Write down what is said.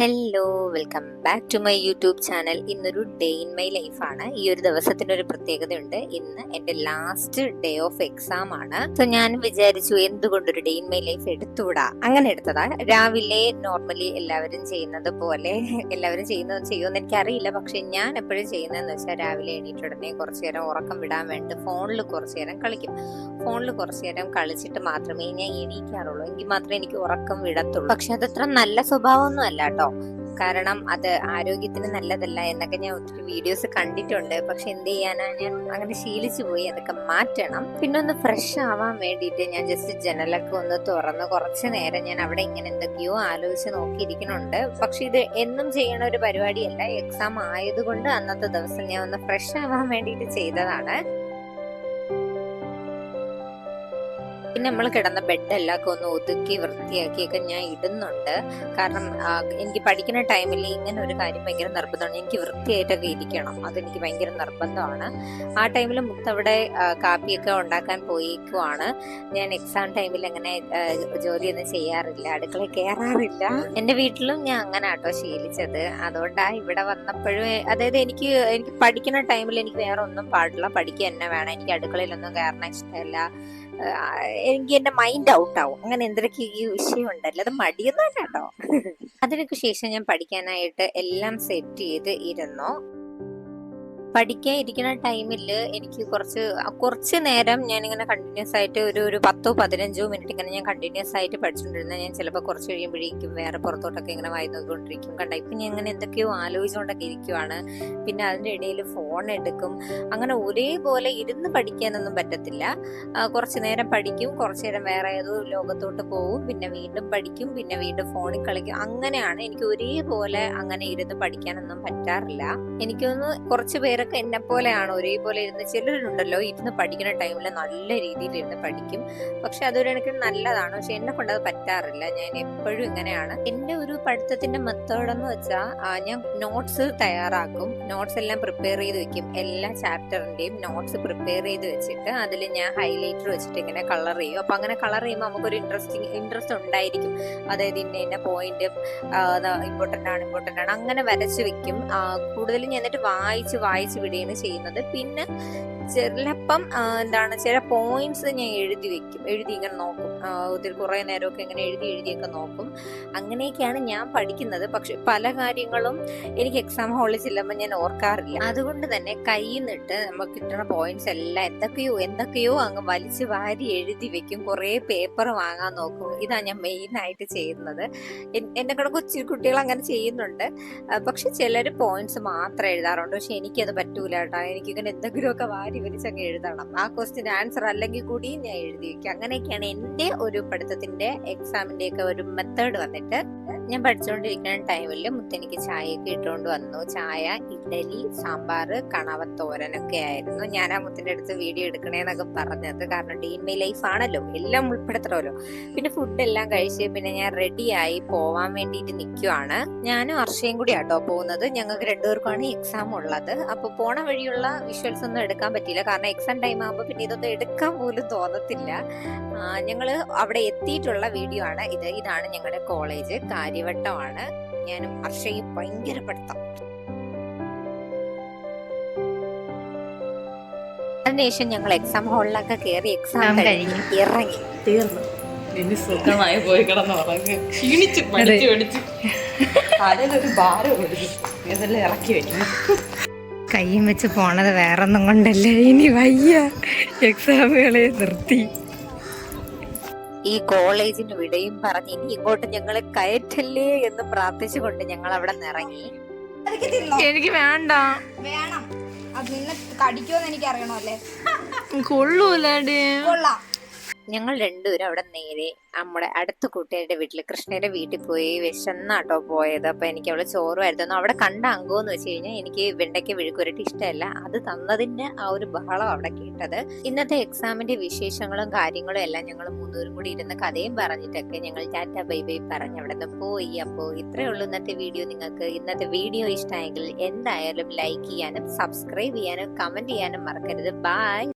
Hello welcome back to my YouTube channel ഇന്നൊരു day in my ലൈഫാണ് ഈ ഒരു ദിവസത്തിന് ഒരു പ്രത്യേകതയുണ്ട്. ഇന്ന് എന്റെ ലാസ്റ്റ് ഡേ ഓഫ് എക്സാം ആണ്. സോ ഞാൻ വിചാരിച്ചു എന്തുകൊണ്ടൊരു ഡേ ഇൻ മൈ ലൈഫ് എടുത്തുകൂടാ അങ്ങനെ എടുത്തതാ. രാവിലെ നോർമലി എല്ലാവരും ചെയ്യുന്നത് പോലെ എല്ലാവരും ചെയ്യുന്നത് ചെയ്യുമെന്ന് എനിക്കറിയില്ല. പക്ഷെ ഞാൻ എപ്പോഴും ചെയ്യുന്നതെന്ന് വെച്ചാൽ രാവിലെ എണീറ്റ ഉടനെ കുറച്ചു നേരം ഉറക്കം വിടാൻ വേണ്ടി ഫോണിൽ കുറച്ചു നേരം കളിക്കും. ഫോണിൽ കുറച്ചു നേരം കളിച്ചിട്ട് മാത്രമേ ഞാൻ എണീക്കാറുള്ളൂ. എങ്കിൽ മാത്രമേ എനിക്ക് ഉറക്കം വിടത്തുള്ളൂ. പക്ഷെ അതത്ര നല്ല സ്വഭാവമൊന്നും അല്ല കേട്ടോ. കാരണം അത് ആരോഗ്യത്തിന് നല്ലതല്ല എന്നൊക്കെ ഞാൻ ഒത്തിരി വീഡിയോസ് കണ്ടിട്ടുണ്ട്. പക്ഷെ എന്ത് ചെയ്യാനാ? ഞാൻ അങ്ങനെ ശീലിച്ചു പോയി. അതൊക്കെ മാറ്റണം. പിന്നെ ഒന്ന് ഫ്രഷ് ആവാൻ വേണ്ടിയിട്ട് ഞാൻ ജസ്റ്റ് ജനലൊക്കെ ഒന്ന് തുറന്ന് കുറച്ച് നേരം ഞാൻ അവിടെ ഇങ്ങനെ എന്തൊക്കെയോ ആലോചിച്ച് നോക്കിയിരിക്കുന്നുണ്ട്. പക്ഷെ ഇത് എന്നും ചെയ്യണ ഒരു പരിപാടിയല്ല. എക്സാം ആയതുകൊണ്ട് അന്നത്തെ ദിവസം ഞാൻ ഒന്ന് ഫ്രഷ് ആവാൻ വേണ്ടിയിട്ട് ചെയ്തതാണ്. പിന്നെ നമ്മൾ കിടന്ന ബെഡെല്ലാം ഒന്ന് ഒതുക്കി വൃത്തിയാക്കിയൊക്കെ ഞാൻ ഇടുന്നുണ്ട്. കാരണം എനിക്ക് പഠിക്കുന്ന ടൈമിൽ ഇങ്ങനെ ഒരു കാര്യം ഭയങ്കര നിർബന്ധമാണ്. എനിക്ക് വൃത്തിയായിട്ടൊക്കെ ഇരിക്കണം. അതെനിക്ക് ഭയങ്കര നിർബന്ധമാണ്. ആ ടൈമിൽ മുത്തവിടെ കാപ്പിയൊക്കെ ഉണ്ടാക്കാൻ പോയിക്കുവാണ്. ഞാൻ എക്സാം ടൈമിൽ അങ്ങനെ ജോലിയൊന്നും ചെയ്യാറില്ല. അടുക്കള കയറാറില്ല എന്റെ വീട്ടിലും ഞാൻ അങ്ങനെ ആട്ടോ ശീലിച്ചത്. അതുകൊണ്ടാണ് ഇവിടെ വന്നപ്പോഴും അതായത് എനിക്ക് എനിക്ക് പഠിക്കുന്ന ടൈമിൽ എനിക്ക് വേറെ ഒന്നും പാടില്ല. പഠിക്കുക തന്നെ വേണം. എനിക്ക് അടുക്കളയിലൊന്നും കയറണം ഇഷ്ടമല്ല. എനിക്ക് എന്റെ മൈൻഡ് ഔട്ട് ആവും. അങ്ങനെ എന്തൊക്കെ ഈ വിഷയം ഉണ്ടല്ലോ. അത് മടിയൊന്നും കേട്ടോ. അതിനൊക്കെ ശേഷം ഞാൻ പഠിക്കാനായിട്ട് എല്ലാം സെറ്റ് ചെയ്ത് ഇരുന്നു പഠിക്കാൻ ഇരിക്കുന്ന ടൈമിൽ എനിക്ക് കുറച്ച് കുറച്ച് നേരം ഞാൻ ഇങ്ങനെ കണ്ടിന്യൂസ് ആയിട്ട് ഒരു ഒരു പത്തോ പതിനഞ്ചോ മിനിറ്റ് ഇങ്ങനെ ഞാൻ കണ്ടിന്യൂസ് ആയിട്ട് പഠിച്ചുകൊണ്ടിരുന്ന ഞാൻ ചിലപ്പോൾ കുറച്ച് കഴിയുമ്പോഴേക്കും വേറെ പുറത്തോട്ടൊക്കെ ഇങ്ങനെ വായി നോക്കിക്കൊണ്ടിരിക്കും കണ്ട? ഇപ്പം ഞാൻ ഇങ്ങനെ എന്തൊക്കെയോ ആലോചിച്ചുകൊണ്ടൊക്കെ ഇരിക്കുവാണ്. പിന്നെ അതിന്റെ ഇടയിൽ ഫോൺ എടുക്കും. അങ്ങനെ ഒരേപോലെ ഇരുന്ന് പഠിക്കാനൊന്നും പറ്റത്തില്ല. കുറച്ച് നേരം പഠിക്കും. കുറച്ച് നേരം വേറെ ഏതോ ലോകത്തോട്ട് പോകും പിന്നെ വീണ്ടും പഠിക്കും. പിന്നെ വീണ്ടും ഫോണിൽ കളിക്കും. അങ്ങനെയാണ് എനിക്ക് ഒരേപോലെ അങ്ങനെ ഇരുന്ന് പഠിക്കാനൊന്നും പറ്റാറില്ല. എനിക്കൊന്ന് കുറച്ച് പേരൊക്കെ എന്നെ പോലെയാണ്? ഒരേപോലെ ഇരുന്ന് ചിലരുണ്ടല്ലോ ഇരുന്ന് പഠിക്കുന്ന ടൈമിൽ നല്ല രീതിയിൽ ഇരുന്ന് പഠിക്കും. പക്ഷെ അതൊരു എനിക്ക് നല്ലതാണ്. പക്ഷെ എന്നെ കൊണ്ട് അത് പറ്റാറില്ല. ഞാൻ എപ്പോഴും ഇങ്ങനെയാണ്. എന്റെ ഒരു പഠിത്തത്തിന്റെ മെത്തേഡ് എന്ന് വെച്ചാൽ ഞാൻ നോട്ട്സ് തയ്യാറാക്കും. നോട്ട്സ് എല്ലാം പ്രിപ്പയർ ചെയ്ത് വെക്കും. എല്ലാ ചാപ്റ്ററിന്റെയും നോട്ട്സ് പ്രിപ്പയർ ചെയ്ത് വെച്ചിട്ട് അതിൽ ഞാൻ ഹൈലൈറ്റർ വെച്ചിട്ട് ഇങ്ങനെ കളർ ചെയ്യും. അപ്പൊ അങ്ങനെ കളർ ചെയ്യുമ്പോൾ നമുക്കൊരു ഇൻട്രസ്റ്റിംഗ് ഇൻട്രസ്റ്റ് ഉണ്ടായിരിക്കും. അതായത് ഇന്ന ഇന്ന പോയിന്റ് ഇമ്പോർട്ടന്റ് ആണ് ഇമ്പോർട്ടന്റ് ആണ്. അങ്ങനെ വരച്ച് വെക്കും. കൂടുതലും ഞാൻ എന്നിട്ട് വായിച്ച് വായിച്ച് വിടുകയാണ് ചെയ്യുന്നത്. പിന്നെ ചിലപ്പം എന്താണ് ചില പോയിന്റ്സ് ഞാൻ എഴുതി വെക്കും. എഴുതി ഇങ്ങനെ നോക്കും. ഒത്തിരി കുറേ നേരമൊക്കെ ഇങ്ങനെ എഴുതി എഴുതിയൊക്കെ നോക്കും. അങ്ങനെയൊക്കെയാണ് ഞാൻ പഠിക്കുന്നത്. പക്ഷെ പല കാര്യങ്ങളും എനിക്ക് എക്സാം ഹാളിൽ ചെല്ലുമ്പോൾ ഞാൻ ഓർക്കാറില്ല. അതുകൊണ്ട് തന്നെ കയ്യിൽ നിന്നിട്ട് നമുക്ക് കിട്ടുന്ന പോയിന്റ്സ് എല്ലാം എന്തൊക്കെയോ എന്തൊക്കെയോ അങ്ങ് വലിച്ചു വാരി എഴുതി വെക്കും. കുറേ പേപ്പർ വാങ്ങാൻ നോക്കും. ഇതാണ് ഞാൻ മെയിൻ ആയിട്ട് ചെയ്യുന്നത്. എൻ- എന്നെ കൂടെ കൊച്ചു കുട്ടികൾ അങ്ങനെ ചെയ്യുന്നുണ്ട്. പക്ഷെ ചിലർ പോയിന്റ്സ് മാത്രം എഴുതാറുണ്ട്. പക്ഷെ എനിക്കത് പറ്റൂല കേട്ടോ. എനിക്കിങ്ങനെ എന്തെങ്കിലുമൊക്കെ വാരി വലിച്ചങ്ങ് എഴുതണം. ആ ക്വസ്റ്റ്യൻ ആൻസർ അല്ലെങ്കിൽ കൂടി ഞാൻ എഴുതി വെക്കും. അങ്ങനെയൊക്കെയാണ് എന്റെ ഒരു പഠിത്തത്തിന്റെ എക്സാമിന്റെ ഒക്കെ ഒരു മെത്തേഡ് വന്നിട്ട് ഞാൻ പഠിച്ചുകൊണ്ടിരിക്കുന്ന ടൈമിൽ മുത്തെനിക്ക് ചായയൊക്കെ ഇട്ടുകൊണ്ട് വന്നു. ചായ ഇഡലി സാമ്പാർ കണവത്തോരനൊക്കെ ആയിരുന്നു. ഞാൻ ആ മുത്തിന്റെ അടുത്ത് വീഡിയോ എടുക്കണേന്നൊക്കെ പറഞ്ഞത്. കാരണം ഡീൻ ലൈഫ് ആണല്ലോ. എല്ലാം ഉൾപ്പെടുത്തണമല്ലോ. പിന്നെ ഫുഡ് എല്ലാം കഴിച്ച് പിന്നെ ഞാൻ റെഡിയായി പോവാൻ വേണ്ടിയിട്ട് നിൽക്കുവാണ് ഞാനും അർഷയും കൂടി ആട്ടോ പോകുന്നത്. ഞങ്ങൾക്ക് രണ്ടുപേർക്കുമാണ് എക്സാം ഉള്ളത്. അപ്പോൾ പോണ വഴിയുള്ള വിഷ്വൽസ് ഒന്നും എടുക്കാൻ പറ്റിയില്ല. കാരണം എക്സാം ടൈം ആകുമ്പോൾ പിന്നെ ഇതൊന്നും എടുക്കാൻ പോലും തോന്നത്തില്ല. ഞങ്ങൾ ഞങ്ങൾ അവിടെ എത്തിയിട്ടുള്ള വീഡിയോ ആണ് ഇത്. ഇതാണ് ഞങ്ങളുടെ കോളേജ് കാര്യവട്ടമാണ്. ഞാനും അർഷയും ഭയങ്കര പഠിത്തം. അതിനുശേഷം ഞങ്ങൾ എക്സാം ഹാളിലൊക്കെ കയറി എക്സാം കഴിഞ്ഞ് ഇറങ്ങി. തീർന്നു. ഇനി സുഖമായി പോയി കിടന്ന് ഉറങ്ങി. ക്ഷീണിച്ച് പഠിച്ചു പഠിച്ച്. തലയിലൊരു ഭാരം ഇറക്കി വെക്കണം കയ്യും വെച്ച് പോണത് വേറൊന്നും കൊണ്ടല്ലേ. ഇനി വയ്യ. എക്സാമുകളെ നിർത്തി. ഈ കോളേജിന് വിടയും പറഞ്ഞ് ഇനി ഇങ്ങോട്ട് ഞങ്ങളെ കയറ്റല്ലേ എന്ന് പ്രാർത്ഥിച്ചുകൊണ്ട് ഞങ്ങൾ അവിടെ നിറങ്ങി എനിക്ക് വേണ്ട. വേണം. അത് നിന്നെ കടിക്കുമെന്ന് എനിക്ക് അറിയണോ അല്ലേ കൊള്ളൂലടി. കൊള്ളാം. ഞങ്ങൾ രണ്ടുപേരും അവിടെ നേരെ നമ്മുടെ അടുത്ത കൂട്ടുകാരുടെ വീട്ടിൽ കൃഷ്ണയുടെ വീട്ടിൽ പോയി വിശന്നാട്ടോ പോയത്. അപ്പൊ എനിക്ക് അവൾ ചോറുമായിരുന്നു അവിടെ കണ്ട അംഗമെന്ന് വെച്ച് കഴിഞ്ഞാൽ എനിക്ക് വെണ്ടയ്ക്ക വിഴുക്കുരട്ടി ഇഷ്ടമല്ല. അത് തന്നതിന്റെ ആ ഒരു ബഹളം അവിടെ കേട്ടത്. ഇന്നത്തെ എക്സാമിന്റെ വിശേഷങ്ങളും കാര്യങ്ങളും എല്ലാം ഞങ്ങൾ മൂന്നൂരും കൂടി ഇരുന്ന് കഥയും പറഞ്ഞിട്ടൊക്കെ ഞങ്ങൾ ടാറ്റ ബൈ ബൈ പറഞ്ഞ് അവിടെ നിന്ന് പോയി. അപ്പോ ഇത്രയേ ഉള്ളൂ ഇന്നത്തെ വീഡിയോ. നിങ്ങൾക്ക് ഇന്നത്തെ വീഡിയോ ഇഷ്ടമായെങ്കിൽ എന്തായാലും ലൈക്ക് ചെയ്യാനും സബ്സ്ക്രൈബ് ചെയ്യാനും കമന്റ് ചെയ്യാനും മറക്കരുത്. ബൈ